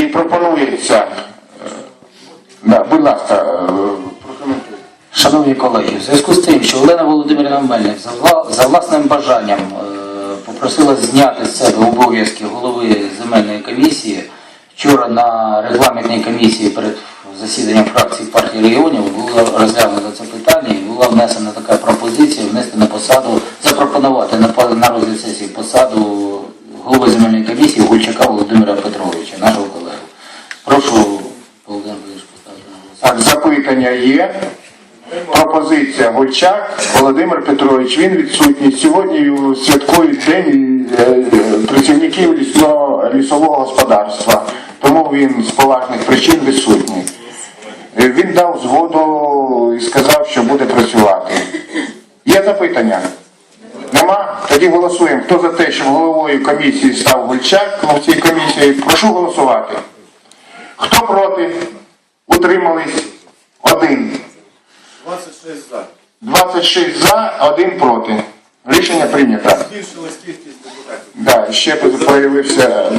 І пропонується. е, Да, будь ласка, е. Шановні колеги, в зв'язку з тим, що Олена Володимирівна Мельник за, власним бажанням е, попросила зняти з себе обов'язки голови земельної комісії, вчора на регламентній комісії перед засіданням фракції партії регіонів було розглянуто це питання і була внесена така пропозиція внести на посаду, запропонувати на розгляд сесії посаду голови земельної комісії Гульчака Володимира Петровича, Так, запитання є. Пропозиція Гольчак Володимир Петрович. Він відсутній. Сьогодні святкують день е, працівників лісного, лісового господарства. Тому він з поважних причин відсутній. Е, Він дав згоду і сказав, що буде працювати. Є запитання? Нема? Тоді голосуємо. Хто за те, щоб головою комісії став Гульчак ну, в цій комісії, прошу голосувати. Хто проти? Утримались? Один. 26 за. 26 за, один проти. Рішення прийнято. Збільшилась кількість депутатів. Да, ще появився